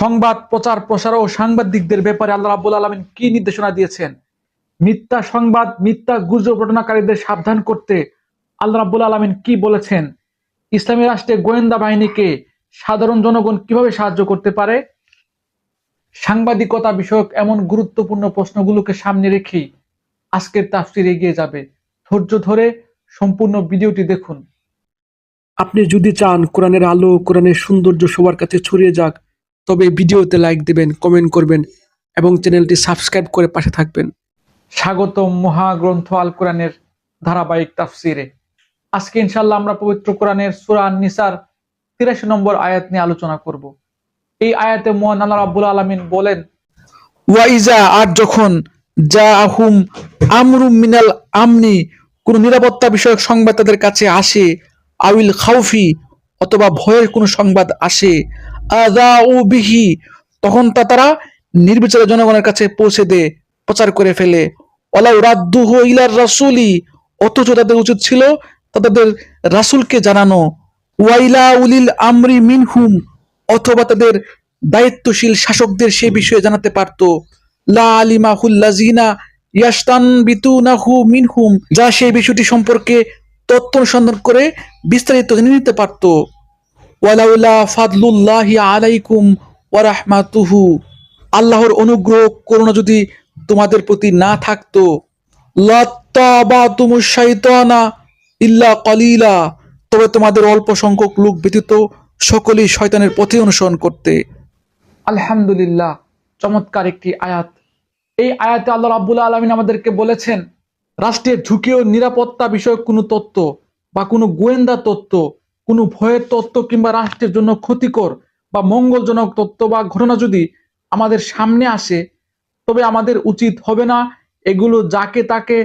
সংবাদ প্রচার প্রসার ও সাংবাদিকদের ব্যাপারে আল্লাহ রাব্বুল আলমিন কি নির্দেশনা দিয়েছেন? মিথ্যা সংবাদ, মিথ্যা গুজব ঘটনাকারীদের সাবধান করতে আল্লাহ রাব্বুল আলমিন কি বলেছেন? ইসলামী রাষ্ট্রে গোয়েন্দা বাহিনীকে সাধারণ জনগণ কীভাবে সাহায্য করতে পারে? সাংবাদিকতা বিষয়ক এমন গুরুত্বপূর্ণ প্রশ্নগুলোকে সামনে রেখেই আজকের তাফসির এগিয়ে যাবে। ধৈর্য ধরে সম্পূর্ণ ভিডিওটি দেখুন। আপনি যদি চান কোরআনের আলো, কোরআনের সৌন্দর্য সবার কাছে ছড়িয়ে যাক তবে ভিডিওতে লাইক দেবেন কমেন্ট করবেন এবং চ্যানেলটি সাবস্ক্রাইব করে পাশে থাকবেন। স্বাগত মহাগ্রন্থ আল কোরআনের ধারাবাহিক তাফসিরে। আজকে ইনশাল্লাহ আমরা পবিত্র কোরআনের সূরা নিসার তিরাশি নম্বর আয়াত নিয়ে আলোচনা করব। এই আয়াতে মোহান আল্লাহ রাব্বুল আলমিন বলেন ওয়াইজা আর যখন যা আহুম আমরুম মিনাল আমনি, কোন নিরাপত্তা বিষয়ক সংবাদ তাদের কাছে আসে, আউল খাউফি অথবা ভয়ের কোনো সংবাদ আসে আদা ও বিহি। তখন তা তারা নির্বিচারে জনগণের কাছে পৌঁছে দেয় প্রচার করে ফেলে। অলাউ রাদ্দুহ ইলার রাসুলি। অথচ তাদের উচিত ছিল তাদের রাসুলকে জানানো। ওয়াইলা উলিল আমরি মিনহুম। অথবা তাদের দায়িত্বশীল শাসকদের সে বিষয়ে জানাতে পারতো। লা আলিমা হুল্লাজিনা ইয়াস্তান বিতুনাহু মিনহুম। যা সেই বিষয়টি সম্পর্কে তথ্য অনুসন্ধান করে বিস্তারিত জেনে নিতে পারত। ওয়ালাউলা ফাদলুল্লাহি আলাইকুম ওয়া রাহমাতুহু। আল্লাহর অনুগ্রহ, করুণা যদি তোমাদের প্রতি না থাকতো। লাত্তাবাতুমুশ শাইতানা ইল্লা কলিলা। তবে তোমাদের অল্প সংখ্যক লোক ব্যতীত সকলেই শয়তানের পথে অনুসরণ করতে। আলহামদুলিল্লাহ, চমৎকার একটি আয়াত। এই আয়াতে আল্লাহ রাব্বুল আলমিন আমাদেরকে বলেছেন, রাষ্ট্রের ঝুঁকি ও নিরাপত্তা বিষয়ক কোনো তত্ত্ব বা কোনো গোয়েন্দা তথ্য কোনো ভয়ের তত্ত্ব কিংবা রাষ্ট্রের জন্য ক্ষতিকর বা মঙ্গলজনক তত্ত্ব বা ঘটনা যদি আমাদের সামনে আসে, তবে আমাদের উচিত হবে না এগুলো যাকে তাকে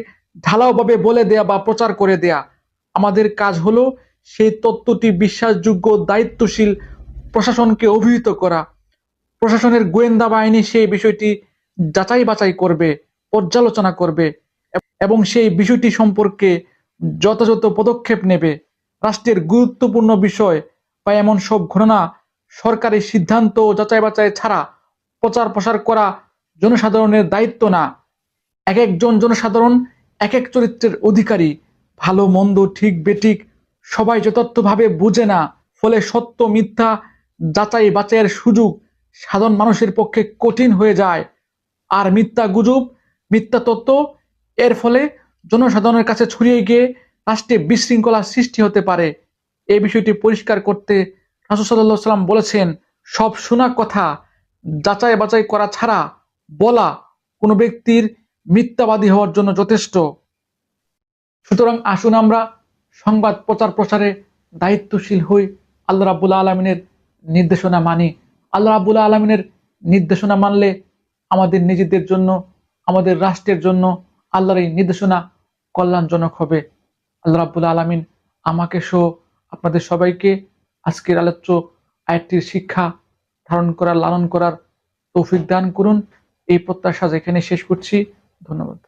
ঢালাওভাবে বলে দেয়া বা প্রচার করে দেয়া। আমাদের কাজ হলো সেই তত্ত্বটি বিশ্বাসযোগ্য, দায়িত্বশীল প্রশাসনকে অভিহিত করা। প্রশাসনের গোয়েন্দা বাহিনী সেই বিষয়টি যাচাই বাছাই করবে, পর্যালোচনা করবে এবং সেই বিষয়টি সম্পর্কে যথাযথ পদক্ষেপ নেবে। রাষ্ট্রের গুরুত্বপূর্ণ বিষয় বা এমন সব ঘটনা সরকারি সিদ্ধান্ত যাচাই বাছাই ছাড়া প্রচার প্রসার করা জনসাধারণের দায়িত্ব না। এক একজন জনসাধারণ, এক এক চরিত্রের অধিকারী, ভালো, মন্দ, ঠিক, বেঠিক, সবাই যথার্থভাবে বুঝে না, ফলে সত্য, মিথ্যা যাচাই বাছাইয়ের সুযোগ সাধারণ মানুষের পক্ষে কঠিন হয়ে যায়। আর মিথ্যা গুজব, মিথ্যা তত্ত্ব এর ফলে জনসাধারণের কাছে ছড়িয়ে গিয়ে রাষ্ট্রে বিশৃঙ্খলা সৃষ্টি হতে পারে। এই বিষয়টি পরিষ্কার করতে রাসুল সাল্লাহ সাল্লাম বলেছেন, সব শোনা কথা যাচাই বাছাই করা ছাড়া বলা কোনো ব্যক্তির মিথ্যাবাদী হওয়ার জন্য যথেষ্ট। সুতরাং আসুন আমরা সংবাদ প্রচার প্রসারে দায়িত্বশীল হই। আল্লাহ রাবুল্লাহ আলমিনের নির্দেশনা মানি। আল্লাহ রাবুল্লাহ আলমিনের নির্দেশনা মানলে আমাদের নিজেদের জন্য, আমাদের রাষ্ট্রের জন্য আল্লাহর এই নির্দেশনা কল্যাণজনক হবে। আল্লাহ রাবুল্লাহ আলমিন আমাকে সহ আপনাদের সবাইকে আজকের আলোচ্য আয়াতটির শিক্ষা ধারণ করার, লালন করার তৌফিক দান করুন। এই প্রত্যাশা যেখানে শেষ করছি, ধন্যবাদ।